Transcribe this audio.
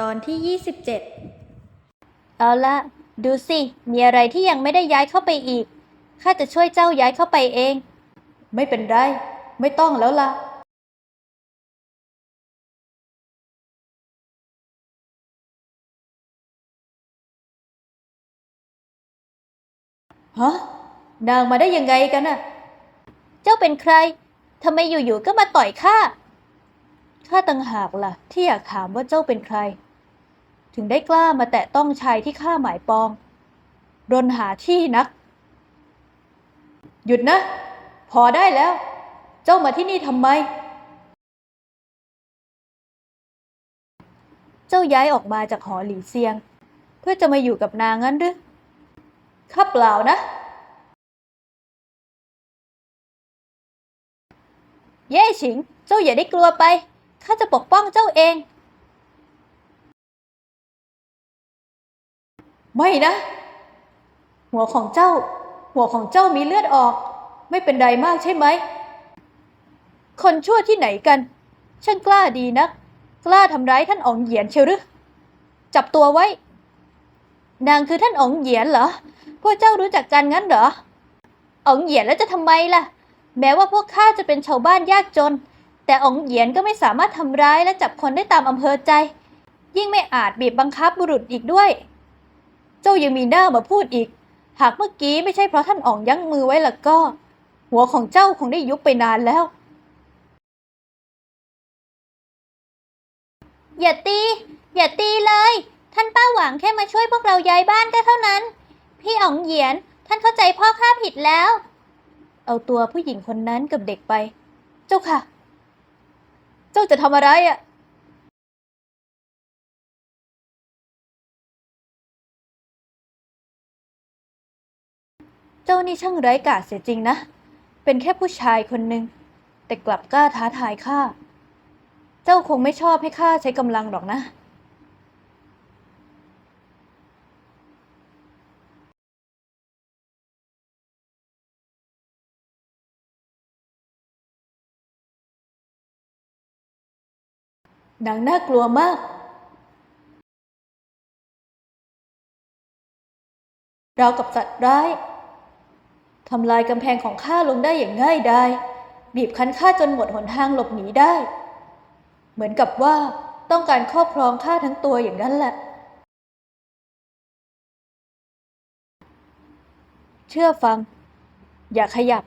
ตอนที่ 27 เอาละดูสิ มีอะไรที่ยังไม่ได้ย้ายเข้าไปอีก ข้าจะช่วยเจ้าย้ายเข้าไปเอง ไม่เป็นไร ไม่ต้องแล้วล่ะ ฮะ นางมาได้ยังไงกันน่ะ เจ้าเป็นใคร ทำไมอยู่ๆก็มาต่อยข้า ข้าต่างหากล่ะ ที่อยากถามว่าเจ้าเป็นใคร ถึงได้กล้ามาแตะต้องชายที่ข้าหมายปอง รนหาที่นัก หยุดนะ พอได้แล้ว เจ้ามาที่นี่ทำไม เจ้าย้ายออกมาจากหอหลีเซียง เพื่อจะมาอยู่กับนางงั้นหรือข้าเปล่านะ เย่ฉิง เจ้าอย่าได้กลัวไป ข้าจะปกป้องเจ้าเอง ไม่นะ หัวของเจ้า หัวของเจ้ามีเลือดออก ไม่เป็นไรมากใช่ไหม คนชั่วที่ไหนกัน ช่างกล้าดีนัก กล้าทำร้ายท่านอ๋องเหยียนเชียวหรือ จับตัวไว้ นางคือท่านอ๋องเหยียนเหรอ พวกเจ้ารู้จักกันงั้นเหรออ๋องเหยียนแล้วจะทำไมล่ะ แม้ว่าพวกข้าจะเป็นชาวบ้านยากจน แต่องเหยียนก็ไม่สามารถทำร้ายและจับคนได้ตามอำเภอใจ ยิ่งไม่อาจบีบบังคับบุรุษอีกด้วย เจ้ายังมีหน้ามาพูดอีก หากเมื่อกี้ไม่ใช่เพราะท่านอ๋องยั้งมือไว้ล่ะก็ หัวของเจ้าคงได้ยุบไปนานแล้ว อย่าตี อย่าตีเลย ท่านป้าหวังแค่มาช่วยพวกเราย้ายบ้านก็เท่านั้น พี่อ๋องเหยียน ท่านเข้าใจพ่อข้าผิดแล้ว เอาตัวผู้หญิงคนนั้นกับเด็กไป เจ้าค่ะ เจ้าจะทำอะไรอะ่ะเจ้านี่ช่างไร้กาจเสียจริงนะ เป็นแค่ผู้ชายคนหนึ่ง แต่กลับกล้าท้าทายข้า เจ้าคงไม่ชอบให้ข้าใช้กำลังหรอกนะ นางน่ากลัวมากเรากับสัตว์ร้ายทำลายกำแพงของข้าลงได้อย่างง่ายดายบีบคั้นข้าจนหมดหนทางหลบหนีได้ เหมือนกับว่าต้องการครอบครองข้าทั้งตัวอย่างนั้นแหละ เชื่อฟัง อย่าขยับ